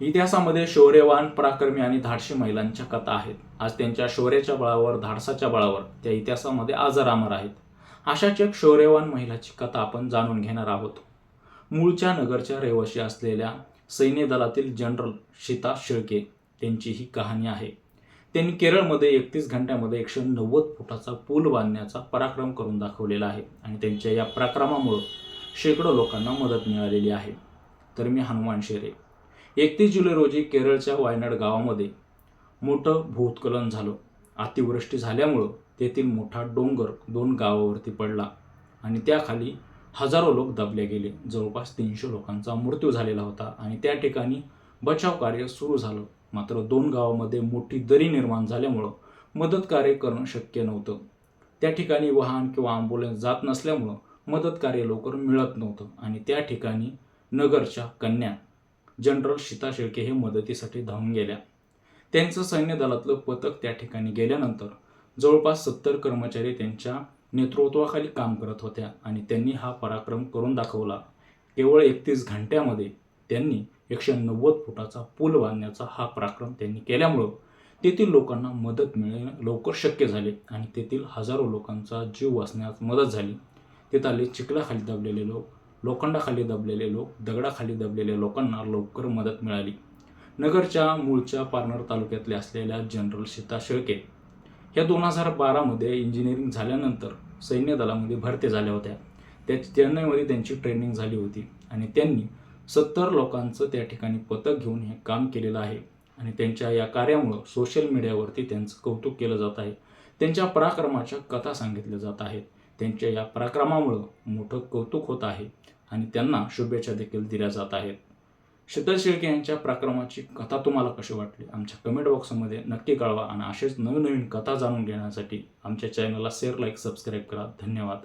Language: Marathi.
इतिहासामध्ये शौर्यवान पराक्रमी आणि धाडशी महिलांच्या कथा आहेत. आज त्यांच्या शौर्याच्या बळावर धाडसाच्या बळावर त्या इतिहासामध्ये आजरामर आहेत. अशाच एक शौर्यवान महिलाची कथा आपण जाणून घेणार आहोत. मूळच्या नगरच्या रहिवाशी असलेल्या सैन्य दलातील जनरल शीता शेळके त्यांची ही कहाणी आहे. त्यांनी केरळमध्ये एकतीस घंट्यामध्ये एकशे नव्वद फुटाचा पूल बांधण्याचा पराक्रम करून दाखवलेला आहे आणि त्यांच्या या पराक्रमामुळं शेकडो लोकांना मदत मिळालेली आहे. तर मी हनुमान शेरे. एकतीस जुलै रोजी केरळच्या वायनाड गावामध्ये मोठं भूस्खलन झालं. अतिवृष्टी झाल्यामुळं तेथील मोठा डोंगर दोन गावावरती पडला आणि त्याखाली हजारो लोक दबले गेले. जवळपास तीनशे लोकांचा मृत्यू झालेला होता आणि त्या ठिकाणी बचाव कार्य सुरू झालं. मात्र दोन गावामध्ये मोठी दरी निर्माण झाल्यामुळं मदत कार्य करणं शक्य नव्हतं. त्या ठिकाणी वाहन किंवा ॲम्ब्युलन्स जात नसल्यामुळं मदत कार्य लवकर मिळत नव्हतं आणि त्या ठिकाणी नगरच्या कन्या जनरल सीता शेळके हे मदतीसाठी धावून गेल्या. त्यांचं सैन्य दलातलं पथक त्या ठिकाणी गेल्यानंतर जवळपास सत्तर कर्मचारी त्यांच्या नेतृत्वाखाली काम करत होत्या आणि त्यांनी हा पराक्रम करून दाखवला. केवळ एकतीस घंट्यामध्ये त्यांनी एकशे नव्वद फुटाचा पूल बांधण्याचा हा पराक्रम त्यांनी केल्यामुळं तेथील लोकांना मदत मिळणे लवकर शक्य झाले आणि तेथील हजारो लोकांचा जीव वाचण्यास मदत झाली. तिथाले चिखलाखाली दबलेले लोक लोखंडाखाली दबलेले लोक दगडाखाली दबलेल्या लोकांना लवकर मदत मिळाली. नगरच्या मूळच्या पारनर तालुक्यातल्या असलेल्या जनरल सीता शेळके ह्या दोन हजार बारामध्ये इंजिनिअरिंग झाल्यानंतर सैन्य दलामध्ये भरती झाल्या होत्या. त्या चेन्नईमध्ये त्यांची ट्रेनिंग झाली होती आणि त्यांनी सत्तर लोकांचं त्या ठिकाणी पथक घेऊन हे काम केलेलं आहे आणि त्यांच्या या कार्यामुळं सोशल मीडियावरती त्यांचं कौतुक केलं जात आहे. त्यांच्या पराक्रमाच्या कथा सांगितल्या जात आहेत. त्यांच्या या पराक्रमामुळं मोठं कौतुक होत आहे. आणि त्यांना शुभेच्छा देखील दिल्या जात आहेत. शीतल शेळके यांच्या पराक्रमाची कथा तुम्हाला कशी वाटली? आमच्या कमेंट बॉक्समध्ये नक्की कळवा आणि असेच नवनवीन कथा जाणून घेण्यासाठी आमच्या चॅनलला शेअर लाईक सबस्क्राईब करा. धन्यवाद.